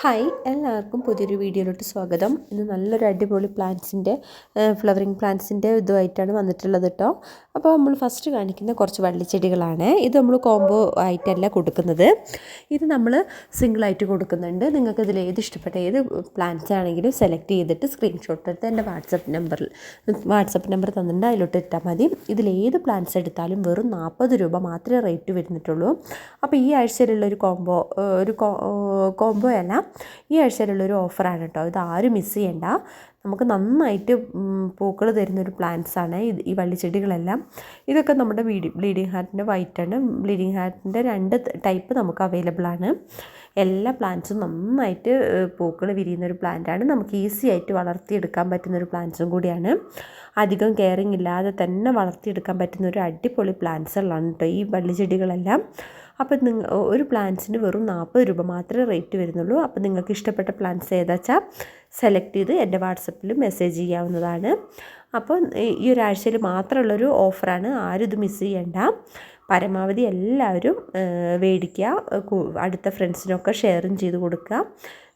Hi എല്ലാവർക്കും പുതിയൊരു വീഡിയോയിലോട്ട് സ്വാഗതം. ഇന്ന് നല്ലൊരു അടിപൊളി പ്ലാന്റ്സിന്റെ ഫ്ലവറിങ് പ്ലാന്റ്സിന്റെ ഇതുമായിട്ടാണ് വന്നിട്ടുള്ളത് കേട്ടോ അപ്പോൾ നമ്മൾ ഫസ്റ്റ് കാണിക്കുന്ന കുറച്ച് വള്ളിച്ചെടികളാണ്. ഇത് നമ്മൾ കോംബോ ആയിട്ടല്ല കൊടുക്കുന്നത്. ഇത് നമ്മൾ സിംഗിളായിട്ട് കൊടുക്കുന്നുണ്ട്. നിങ്ങൾക്ക് ഇതിൽ ഏത് ഇഷ്ടപ്പെട്ട ഏത് പ്ലാന്റ്സ് ആണെങ്കിലും സെലക്ട് ചെയ്തിട്ട് സ്ക്രീൻഷോട്ട് എടുത്ത് എന്റെ വാട്സപ്പ് നമ്പറിൽ വാട്സപ്പ് നമ്പർ തന്നിട്ടുണ്ട്. അതിലോട്ട് ഇട്ടാൽ മതി. ഇതിൽ ഏത് പ്ലാന്റ്സ് എടുത്താലും വെറും നാൽപ്പത് രൂപ മാത്രമേ റേറ്റ് വരുന്നിട്ടുള്ളൂ. അപ്പോൾ ഈ ആഴ്ചയിലുള്ള ഒരു കോംബോ ഒരു കോംബോ അല്ല ഈ ആഴ്ചയിലുള്ളൊരു ഓഫറാണ് കേട്ടോ. ഇത് ആരും മിസ് ചെയ്യണ്ട. നമുക്ക് നന്നായിട്ട് പൂക്കൾ തരുന്നൊരു പ്ലാന്റ്സ് ആണ് ഇത് ഈ വള്ളിച്ചെടികളെല്ലാം. ഇതൊക്കെ നമ്മുടെ ബ്ലീഡിങ് ഹാർട്ടിന്റെ വൈറ്റാണ് ബ്ലീഡിങ് ഹാർട്ടിന്റെ രണ്ട് ടൈപ്പ് നമുക്ക് അവൈലബിൾ ആണ്. എല്ലാ പ്ലാന്റ്സും നന്നായിട്ട് പൂക്കൾ വിരിയുന്നൊരു പ്ലാന്റാണ് നമുക്ക് ഈസി ആയിട്ട് വളർത്തിയെടുക്കാൻ പറ്റുന്ന ഒരു പ്ലാന്റ്സും കൂടിയാണ്. അധികം കെയറിങ് ഇല്ലാതെ തന്നെ വളർത്തിയെടുക്കാൻ പറ്റുന്ന ഒരു അടിപൊളി പ്ലാന്റ്സുകളാണ് കേട്ടോ ഈ വള്ളിച്ചെടികളെല്ലാം. അപ്പോൾ നിങ്ങൾ ഒരു പ്ലാന്റ്സിന് വെറും നാൽപ്പത് രൂപ മാത്രമേ റേറ്റ് വരുന്നുള്ളൂ. അപ്പം നിങ്ങൾക്ക് ഇഷ്ടപ്പെട്ട പ്ലാന്റ്സ് ഏതാ വെച്ചാൽ സെലക്ട് ചെയ്ത് എന്റെ വാട്സപ്പിൽ മെസ്സേജ് ചെയ്യാവുന്നതാണ്. അപ്പോൾ ഈ ഒരാഴ്ചയിൽ മാത്രമുള്ളൊരു ഓഫറാണ്. ആരും ഇത് മിസ് ചെയ്യേണ്ട. പരമാവധി എല്ലാവരും മേടിക്കുക അടുത്ത ഫ്രണ്ട്സിനൊക്കെ ഷെയറും ചെയ്ത് കൊടുക്കുക.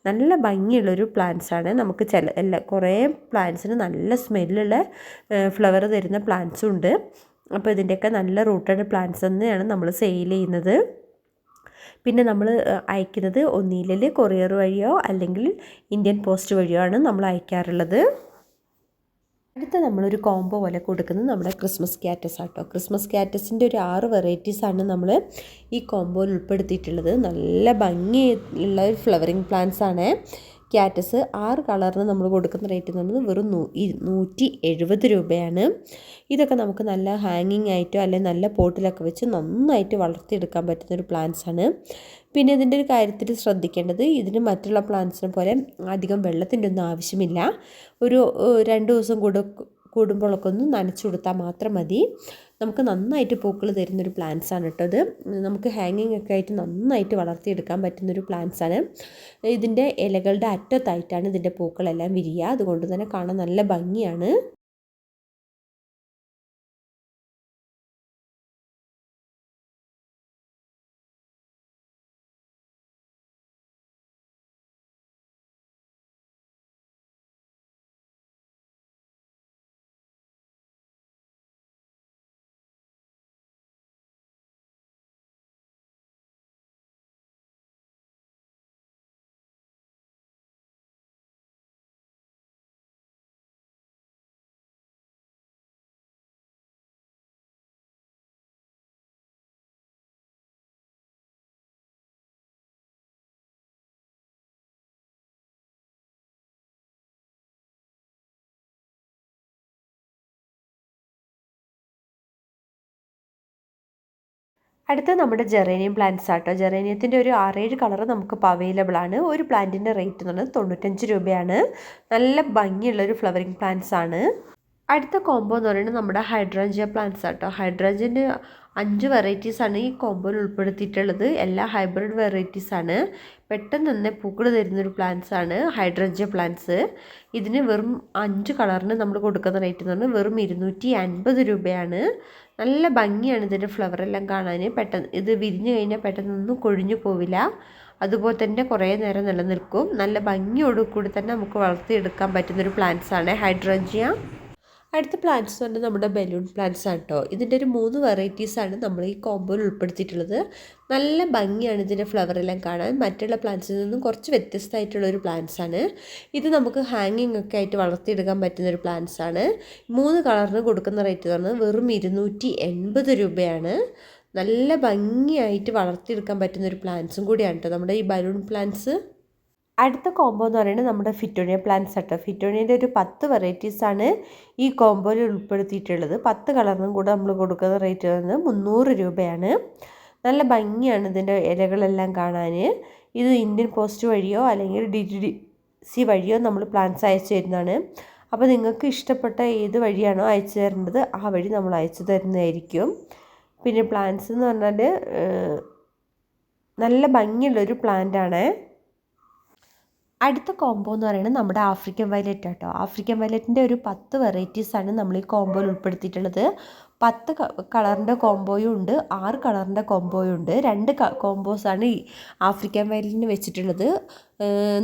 നല്ല ഭംഗിയുള്ളൊരു പ്ലാന്റ്സാണ്. നമുക്ക് ചില എല്ലാ കുറേ പ്ലാന്റ്സിന് നല്ല സ്മെല്ലുള്ള ഫ്ലവർ തരുന്ന പ്ലാന്റ്സും ഉണ്ട് അപ്പോൾ ഇതിന്റെയൊക്കെ നല്ല റൂട്ടഡ് പ്ലാന്റ്സ് തന്നെയാണ് നമ്മൾ സെയിൽ ചെയ്യുന്നത്. പിന്നെ നമ്മൾ അയക്കുന്നത് ഒന്നിയിൽ കൊറിയർ വഴിയോ അല്ലെങ്കിൽ ഇന്ത്യൻ പോസ്റ്റ് വഴിയോ ആണ് നമ്മൾ അയക്കാറുള്ളത്. അടുത്ത നമ്മളൊരു കോംബോ പോലെ കൊടുക്കുന്നത് നമ്മുടെ ക്രിസ്മസ് ക്യാറ്റസ് ആട്ടോ. ക്രിസ്മസ് ക്യാറ്റസിന്റെ ഒരു ആറ് വെറൈറ്റീസാണ് നമ്മൾ ഈ കോംബോയിൽ ഉൾപ്പെടുത്തിയിട്ടുള്ളത്. നല്ല ഭംഗിയുള്ള ഒരു ഫ്ലവറിങ് പ്ലാന്റ്സ് ആണ്. ക്യാറ്റസ് ആറ് കളറിന് നമ്മൾ കൊടുക്കുന്ന റേറ്റ് എന്ന് പറയുന്നത് വെറും നൂ നൂറ്റി എഴുപത് രൂപയാണ്. ഇതൊക്കെ നമുക്ക് നല്ല ഹാങ്ങിങ് ആയിട്ടോ അല്ലെങ്കിൽ നല്ല പോട്ടിലൊക്കെ വെച്ച് നന്നായിട്ട് വളർത്തിയെടുക്കാൻ പറ്റുന്ന ഒരു പ്ലാന്റ്സ് ആണ്. പിന്നെ ഇതിന്റെ ഒരു കാര്യത്തിൽ ശ്രദ്ധിക്കേണ്ടത് ഇതിന് മറ്റുള്ള പ്ലാന്റ്സിനെ പോലെ അധികം വെള്ളത്തിന്റെ ഒന്നും ആവശ്യമില്ല. ഒരു രണ്ട് ദിവസം കൂടെ കൂടുമ്പോഴൊക്കെ ഒന്ന് നനച്ചു കൊടുത്താൽ മാത്രം മതി. നമുക്ക് നന്നായിട്ട് പൂക്കൾ തരുന്നൊരു പ്ലാന്റ്സ് ആണ് കേട്ടോ ഇത്. നമുക്ക് ഹാങ്ങിങ് ഒക്കെ ആയിട്ട് നന്നായിട്ട് വളർത്തിയെടുക്കാൻ പറ്റുന്നൊരു പ്ലാന്റ്സ് ആണ്. ഇതിന്റെ ഇലകളുടെ അറ്റത്തായിട്ടാണ് ഇതിന്റെ പൂക്കളെല്ലാം വിരിയുക. അതുകൊണ്ട് തന്നെ കാണാൻ നല്ല ഭംഗിയാണ്. അടുത്ത നമ്മുടെ ജെറേനിയം പ്ലാന്റ്സ് ആട്ടോ. ജെറേനിയത്തിന്റെ ഒരു ആറേഴ് കളർ നമുക്ക് അവൈലബിൾ ആണ്. ഒരു പ്ലാന്റിന്റെ റേറ്റ് എന്ന് പറഞ്ഞാൽ തൊണ്ണൂറ്റഞ്ച് രൂപയാണ്. നല്ല ഭംഗിയുള്ളൊരു ഫ്ലവറിങ് പ്ലാന്റ്സ് ആണ്. അടുത്ത കോംബോ എന്ന് പറയുന്നത് നമ്മുടെ ഹൈഡ്രഞ്ചിയ പ്ലാന്റ്സ് ആട്ടോ. ഹൈഡ്രഞ്ചിന്റെ അഞ്ച് വെറൈറ്റീസാണ് ഈ കോംബോയിൽ ഉൾപ്പെടുത്തിയിട്ടുള്ളത്. എല്ലാ ഹൈബ്രിഡ് വെറൈറ്റീസ് ആണ്. പെട്ടെന്ന് തന്നെ പൂക്കൾ തരുന്നൊരു പ്ലാന്റ്സ് ആണ് ഹൈഡ്രഞ്ചിയ പ്ലാന്റ്സ് ഇതിന് വെറും അഞ്ച് കളറിന് നമ്മൾ കൊടുക്കുന്ന റേറ്റ് എന്ന് പറഞ്ഞാൽ വെറും ഇരുന്നൂറ്റി അൻപത് രൂപയാണ്. നല്ല ഭംഗിയാണ് ഇതിന്റെ ഫ്ലവർ എല്ലാം കാണാൻ പെട്ടെന്ന് ഇത് വിരിഞ്ഞു കഴിഞ്ഞാൽ പെട്ടെന്നൊന്നും കൊഴിഞ്ഞു പോവില്ല. അതുപോലെ തന്നെ കുറേ നേരം നിലനിൽക്കും. നല്ല ഭംഗിയോടുകൂടി തന്നെ നമുക്ക് വളർത്തിയെടുക്കാൻ പറ്റുന്നൊരു ആണ് ഹൈഡ്രഞ്ചിയ അടുത്ത പ്ലാന്റ്സ് പറഞ്ഞാൽ നമ്മുടെ ബലൂൺ പ്ലാന്റ്സ് ആണ് കേട്ടോ ഇതിന്റെ ഒരു മൂന്ന് വെറൈറ്റീസാണ് നമ്മൾ ഈ കോമ്പോയിൽ ഉൾപ്പെടുത്തിയിട്ടുള്ളത്. നല്ല ഭംഗിയാണ് ഇതിന്റെ ഫ്ലവറെല്ലാം കാണാൻ. മറ്റുള്ള പ്ലാന്റ്സിൽ നിന്നും കുറച്ച് വ്യത്യസ്തമായിട്ടുള്ള ഒരു പ്ലാന്റ്സ് ആണ്. ഇത് നമുക്ക് ഹാങ്ങിങ് ഒക്കെ ആയിട്ട് വളർത്തിയെടുക്കാൻ പറ്റുന്ന ഒരു പ്ലാന്റ്സ് ആണ്. മൂന്ന് കളറിന് കൊടുക്കുന്ന റേറ്റ് എന്ന് പറഞ്ഞാൽ വെറും ഇരുന്നൂറ്റി എൺപത് രൂപയാണ്. നല്ല ഭംഗിയായിട്ട് വളർത്തിയെടുക്കാൻ പറ്റുന്ന ഒരു പ്ലാന്റ്സും കൂടിയാണ് കേട്ടോ നമ്മുടെ ഈ ബലൂൺ പ്ലാന്റ്സ് അടുത്ത കോംബോ എന്ന് പറയുന്നത് നമ്മുടെ ഫിറ്റോണിയ പ്ലാന്റ്സ് ആട്ടോ. ഫിറ്റോണിയന്റെ ഒരു പത്ത് വെറൈറ്റീസാണ് ഈ കോംബോയിൽ ഉൾപ്പെടുത്തിയിട്ടുള്ളത്. പത്ത് കളറിനും കൂടെ നമ്മൾ കൊടുക്കുന്ന റേറ്റ് വന്നത് മുന്നൂറ് രൂപയാണ്. നല്ല ഭംഗിയാണ് ഇതിന്റെ ഇലകളെല്ലാം കാണാൻ ഇത് ഇന്ത്യൻ പോസ്റ്റ് വഴിയോ അല്ലെങ്കിൽ ഡി ടി ഡി സി വഴിയോ നമ്മൾ പ്ലാന്റ്സ് അയച്ചു തരുന്നതാണ്. അപ്പോൾ നിങ്ങൾക്ക് ഇഷ്ടപ്പെട്ട ഏത് വഴിയാണോ അയച്ചു തരേണ്ടത് ആ വഴി നമ്മൾ അയച്ചു തരുന്നതായിരിക്കും. പിന്നെ പ്ലാന്റ്സ് എന്ന് പറഞ്ഞാൽ നല്ല ഭംഗിയുള്ളൊരു പ്ലാന്റാണ് അടുത്ത കോംബോ എന്ന് പറയുന്നത് നമ്മുടെ ആഫ്രിക്കൻ വയലറ്റ് കേട്ടോ ആഫ്രിക്കൻ വയലറ്റിന്റെ ഒരു പത്ത് വെറൈറ്റീസാണ് നമ്മൾ ഈ കോംബോയിൽ ഉൾപ്പെടുത്തിയിട്ടുള്ളത്. പത്ത് കളറിന്റെ കോംബോയും ഉണ്ട് ആറ് കളറിന്റെ കോംബോയും ഉണ്ട്. രണ്ട് കോംബോസാണ് ഈ ആഫ്രിക്കൻ വയലറ്റിന് വെച്ചിട്ടുള്ളത്.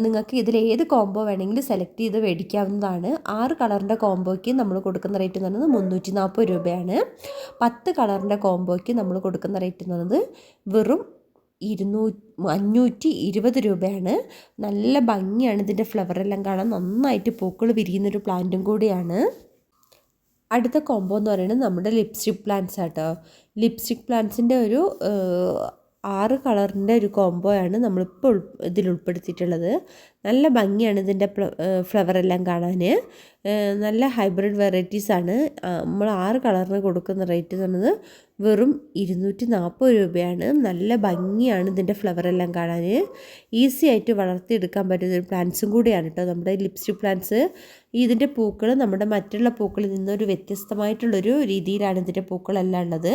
നിങ്ങൾക്ക് ഇതിൽ ഏത് കോംബോ വേണമെങ്കിലും സെലക്ട് ചെയ്ത് മേടിക്കാവുന്നതാണ്. ആറ് കളറിന്റെ കോംബോയ്ക്ക് നമ്മൾ കൊടുക്കുന്ന റേറ്റ് എന്ന് പറയുന്നത് മുന്നൂറ്റി നാൽപ്പത് രൂപയാണ്. പത്ത് കളറിന്റെ കോംബോയ്ക്ക് നമ്മൾ കൊടുക്കുന്ന റേറ്റ് എന്ന് പറയുന്നത് വെറും ഇരുന്നൂ അഞ്ഞൂറ്റി ഇരുപത് രൂപയാണ്. നല്ല ഭംഗിയാണ് ഇതിന്റെ ഫ്ലവറെല്ലാം കാണാൻ. നന്നായിട്ട് പൂക്കൾ വിരിയുന്നൊരു പ്ലാന്റും കൂടിയാണ്. അടുത്ത കോംബോ എന്ന് പറയുന്നത് നമ്മുടെ ലിപ്സ്റ്റിക് പ്ലാന്റ്സ് ആട്ടോ. ലിപ്സ്റ്റിക് പ്ലാന്റ്സിന്റെ ഒരു ആറ് കളറിന്റെ ഒരു കോംബോയാണ് നമ്മളിപ്പോൾ ഇതിൽ ഉൾപ്പെടുത്തിയിട്ടുള്ളത്. നല്ല ഭംഗിയാണ് ഇതിന്റെ ഫ്ലവർ എല്ലാം കാണാൻ നല്ല ഹൈബ്രിഡ് വെറൈറ്റീസാണ് നമ്മൾ ആറ് കളറിന് കൊടുക്കുന്ന റേറ്റ് എന്ന് പറയുന്നത് വെറും ഇരുന്നൂറ്റി നാൽപ്പത് രൂപയാണ്. നല്ല ഭംഗിയാണ് ഇതിന്റെ ഫ്ലവറെല്ലാം കാണാൻ. ഈസി ആയിട്ട് വളർത്തിയെടുക്കാൻ പറ്റുന്ന ഒരു പ്ലാന്റ്സും കൂടിയാണ് കേട്ടോ നമ്മുടെ ലിപ്സ്റ്റിക് പ്ലാന്റ്സ് ഇതിന്റെ പൂക്കൾ നമ്മുടെ മറ്റുള്ള പൂക്കളിൽ നിന്നൊരു വ്യത്യസ്തമായിട്ടുള്ളൊരു രീതിയിലാണ് ഇതിന്റെ പൂക്കളെല്ലാം ഉള്ളത്.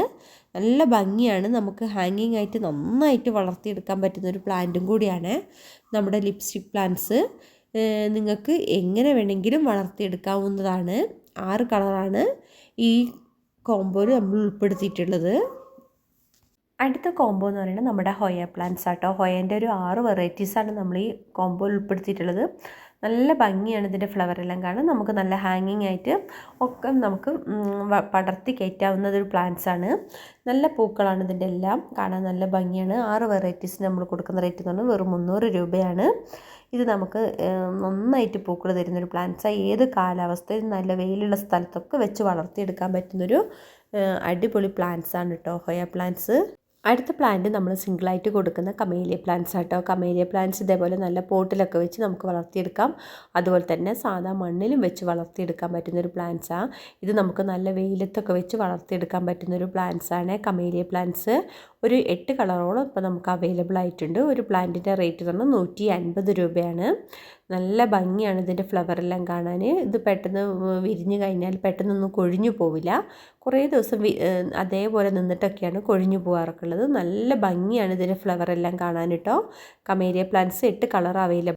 നല്ല ഭംഗിയാണ്. നമുക്ക് ഹാങ്ങിങ് ആയിട്ട് നന്നായിട്ട് വളർത്തിയെടുക്കാൻ പറ്റുന്ന ഒരു പ്ലാന്റും കൂടിയാണ് നമ്മുടെ ലിപ്സ്റ്റിക് പ്ലാന്റ്സ് നിങ്ങൾക്ക് എങ്ങനെ വേണമെങ്കിലും വളർത്തിയെടുക്കാവുന്നതാണ്. ആറ് കളറാണ് ഈ കോംബോയിൽ നമ്മൾ ഉൾപ്പെടുത്തിയിട്ടുള്ളത്. അടുത്ത കോംബോ എന്ന് പറയുന്നത് നമ്മുടെ ഹൊയ പ്ലാന്റ്സ് ആട്ടോ. ഹൊയേന്റെ ഒരു ആറ് വെറൈറ്റീസാണ് നമ്മൾ ഈ കോംബോയിൽ ഉൾപ്പെടുത്തിയിട്ടുള്ളത്. നല്ല ഭംഗിയാണ് ഇതിന്റെ ഫ്ലവർ എല്ലാം കാണാൻ. നമുക്ക് നല്ല ഹാങ്ങിങ് ആയിട്ട് ഒക്കെ നമുക്ക് പടർത്തി കയറ്റാവുന്ന ഒരു ആണ്. നല്ല പൂക്കളാണ് ഇതിന്റെ എല്ലാം. കാണാൻ നല്ല ഭംഗിയാണ്. ആറ് വെറൈറ്റീസ് നമ്മൾ കൊടുക്കുന്ന റേറ്റ് എന്ന് പറഞ്ഞാൽ വെറും മുന്നൂറ് രൂപയാണ്. ഇത് നമുക്ക് നന്നായിട്ട് പൂക്കൾ തരുന്നൊരു പ്ലാന്റ്സാണ് ഏത് കാലാവസ്ഥയിൽ നല്ല വെയിലുള്ള സ്ഥലത്തൊക്കെ വെച്ച് വളർത്തിയെടുക്കാൻ പറ്റുന്നൊരു അടിപൊളി പ്ലാന്റ്സ് ആണ് കേട്ടോ ഹൊയ പ്ലാന്റ്സ് അടുത്ത പ്ലാന്റ് നമ്മൾ സിംഗിളായിട്ട് കൊടുക്കുന്ന കമേലിയ പ്ലാന്റ്സ് ആട്ടോ. കമേലിയ പ്ലാന്റ്സ് ഇതേപോലെ നല്ല പോട്ടിലൊക്കെ വെച്ച് നമുക്ക് വളർത്തിയെടുക്കാം. അതുപോലെ തന്നെ സാധാ മണ്ണിലും വെച്ച് വളർത്തിയെടുക്കാൻ പറ്റുന്നൊരു പ്ലാന്റ്സാണ് ഇത് നമുക്ക് നല്ല വെയിലത്തൊക്കെ വെച്ച് വളർത്തിയെടുക്കാൻ പറ്റുന്നൊരു പ്ലാന്റ്സാണ് കമേലിയ പ്ലാന്റ്സ് ഒരു എട്ട് കളറോളം ഇപ്പോൾ നമുക്ക് അവൈലബിൾ ആയിട്ടുണ്ട്. ഒരു പ്ലാന്റിന്റെ റേറ്റ് തന്നെ നൂറ്റി അൻപത് രൂപയാണ്. നല്ല ഭംഗിയാണ് ഇതിന്റെ ഫ്ലവറെല്ലാം കാണാൻ. ഇത് പെട്ടെന്ന് വിരിഞ്ഞ് കഴിഞ്ഞാൽ പെട്ടെന്നൊന്നും കൊഴിഞ്ഞു പോവില്ല. കുറേ ദിവസം അതേപോലെ നിന്നിട്ടൊക്കെയാണ് കൊഴിഞ്ഞു പോകാറൊക്കെ ഉള്ളത്. നല്ല ഭംഗിയാണ് ഇതിന്റെ ഫ്ലവറെല്ലാം കാണാൻ കമേരിയ പ്ലാന്റ്സ് എട്ട് കളർ അവൈലബിൾ